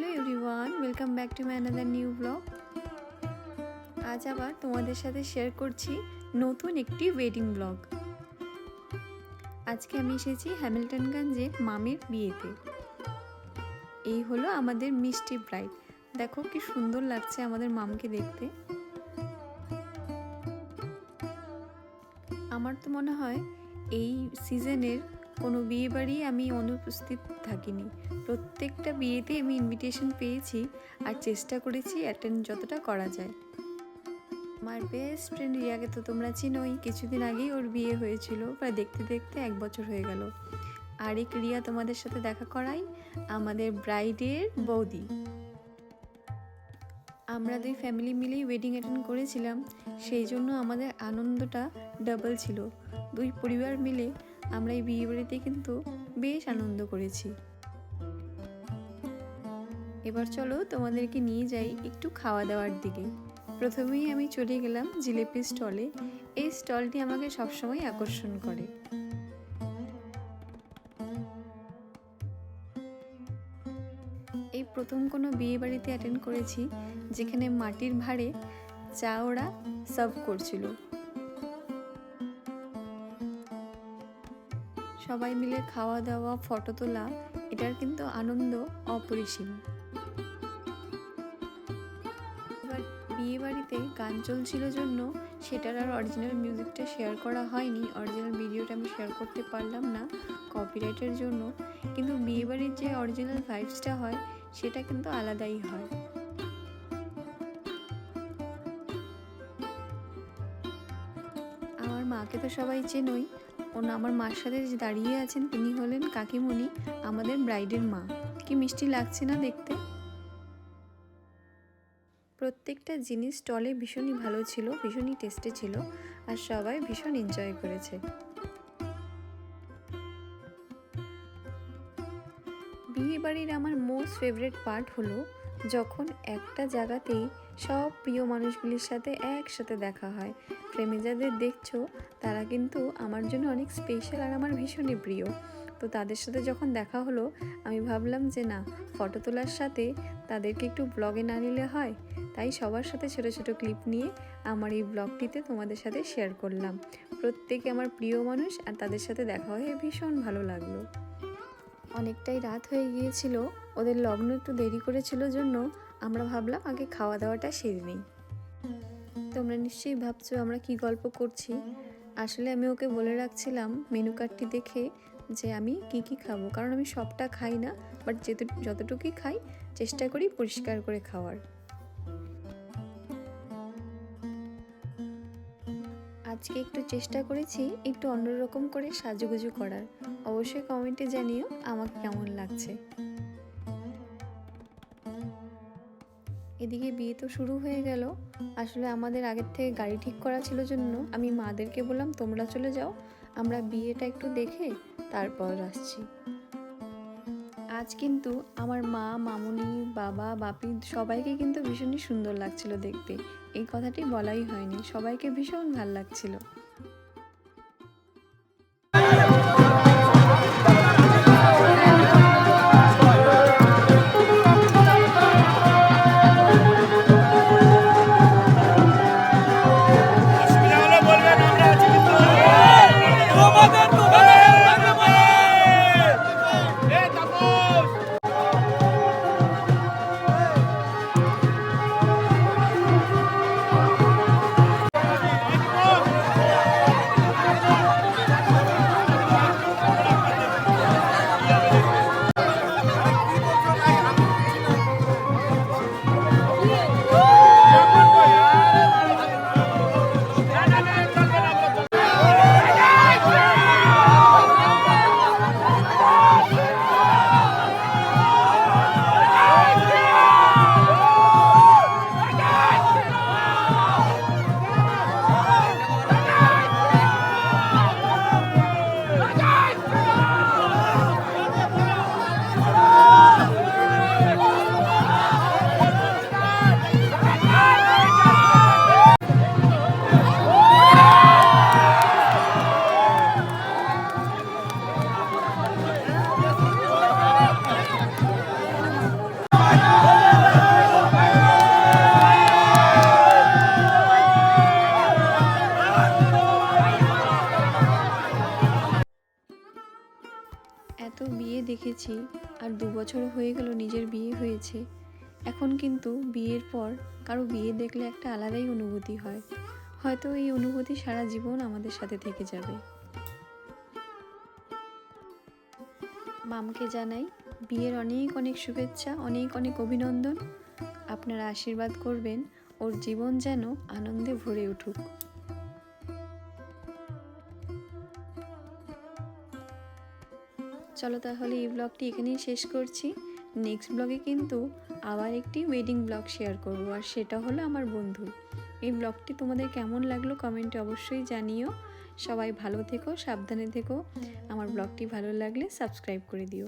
Hello everyone, welcome back to my another new blog আজ আবার তোমাদের সাথে শেয়ার করছি নতুন একটি ওয়েডিং ব্লগ আজকে আমি এসেছি হ্যামিল্টনগঞ্জে মামের বিয়েতে। এই হলো আমাদের মিষ্টি ব্রাইড দেখো কি সুন্দর লাগছে আমাদের মামকে দেখতে। আমার তো মনে হয় এই সিজনের কোনো বিয়ে বাড়ি আমি অনুপস্থিত থাকিনি। প্রত্যেকটা বিয়েতে আমি ইনভিটেশন পেয়েছি আর চেষ্টা করেছি অ্যাটেন্ড যতটা করা যায়। আমার বেস্ট ফ্রেন্ড রিয়াকে তো তোমরা চিনোই, কিছুদিন আগেই ওর বিয়ে হয়েছিল, প্রায় দেখতে দেখতে এক বছর হয়ে গেল। আর এক রিয়া তোমাদের সাথে দেখা করাই আমাদের ব্রাইডের বৌদি। আমরা দুই ফ্যামিলি মিলেই ওয়েডিং অ্যাটেন্ড করেছিলাম, সেই জন্য আমাদের আনন্দটা ডাবল ছিল। দুই পরিবার মিলে আমরা এই বিয়ে বাড়িতে কিন্তু বেশ আনন্দ করেছি। এবার চলো তোমাদেরকে নিয়ে যাই একটু খাওয়া দাওয়ার দিকে। প্রথমেই আমি চলে গেলাম জিলেপি স্টলে। এই স্টলটি আমাকে সবসময় আকর্ষণ করে। এই প্রথম কোনো বিয়ে বাড়িতে অ্যাটেন্ড করেছি, যেখানে মাটির ভাঁড়ে চা ওরা সার্ভ করছিল। সবাই মিলে খাওয়া দাওয়া ফটো তোলা, এটার কিন্তু আনন্দ অপরিসীম। এবার বিয়ে বাড়িতে গান চলছিল জন্য সেটার আর অরিজিনাল মিউজিকটা শেয়ার করা হয়নি অরিজিনাল ভিডিওটা আমি শেয়ার করতে পারলাম না কপিরাইটের জন্য, কিন্তু বিয়ে বাড়ির যে অরিজিনাল ভাইবসটা হয়, সেটা কিন্তু আলাদাই হয়। আমার মাকে তো সবাই চেনই ওনা আমার মার সাথে যে দাঁড়িয়ে আছেন তিনি হলেন কাকিমণি, আমাদের ব্রাইডের মা। কি মিষ্টি লাগছে না দেখতে? প্রত্যেকটা জিনিস স্টলে ভীষণই ভালো ছিল, ভীষণই টেস্টি ছিল, আর সবাই ভীষণ এনজয় করেছে। বিয়ে বাড়ির আমার মোস্ট ফেভারিট পার্ট হলো, যখন একটা জায়গাতেই সব প্রিয় মানুষগুলির সাথে একসাথে দেখা হয়। প্রেমে যাদের দেখছ, তারা কিন্তু আমার জন্য অনেক স্পেশাল আর আমার ভীষণই প্রিয়। তো তাদের সাথে যখন দেখা হলো, আমি ভাবলাম যে না ফটো তোলার সাথে তাদেরকে একটু ব্লগে না নিলে হয়। তাই সবার সাথে ছোট ছোট ক্লিপ নিয়ে আমার এই ব্লগটিতে তোমাদের সাথে শেয়ার করলাম। প্রত্যেকে আমার প্রিয় মানুষ আর তাদের সাথে দেখা হয়ে ভীষণ ভালো লাগল। অনেকটাই রাত হয়ে গিয়েছিল। ওদের লগ্ন একটু দেরি করেছিল জন্য আমরা ভাবলাম আগে খাওয়া দাওয়াটা সেরে নিই। তোমরা নিশ্চয়ই ভাবছ আমরা কি গল্প করছি? আসলে আমি ওকে বলে রাখছিলাম মেনু কার্ডটি দেখে যে আমি কি কি খাব, কারণ আমি সবটা খাই না বাট যেত, যতটুকুই খাই চেষ্টা করি পরিষ্কার করে খাওয়ার। আজকে একটু চেষ্টা করেছি একটু অন্যরকম করে সাজুগুজু করার। অবশ্যই কমেন্টে জানিও আমাকে কেমন লাগছে। এদিকে বিয়ে তো শুরু হয়ে গেল। আসলে আমাদের আগের থেকে গাড়ি ঠিক করা ছিল জন্য আমি মাদেরকে বললাম, তোমরা চলে যাও, আমরা বিয়েটা একটু দেখে তারপর আসছি। আজ কিন্তু আমার মা, মামুনি, বাবা, বাপি সবাইকে কিন্তু ভীষণই সুন্দর লাগছিল দেখতে। এই কথাটি বলাই হয়নি, সবাইকে ভীষণ ভালো লাগছিল। করেছি আর দু বছর হয়ে গেল নিজের বিয়ে হয়েছে। এখন কিন্তু বিয়ের পর কারও বিয়ে দেখলে একটা আলাদাই অনুভূতি হয়। হয়তো এই অনুভূতি সারা জীবন আমাদের সাথে থেকে যাবে। মামকে জানাই, বিয়ের অনেক অনেক শুভেচ্ছা, অনেক অনেক অভিনন্দন। আপনারা আশীর্বাদ করবেন, ওর জীবন যেন আনন্দে ভরে উঠুক। চলো তাহলে এই ব্লগটি এখানেই শেষ করছি। নেক্সট ব্লগে কিন্তু আবার একটি ওয়েডিং ব্লগ শেয়ার করব, আর সেটা হলো আমার বন্ধু এই ব্লগটি তোমাদের কেমন লাগল কমেন্টে অবশ্যই জানিও। সবাই ভালো থেকো, সাবধানে থেকো। আমার ব্লগটি ভালো লাগলে সাবস্ক্রাইব করে দিও।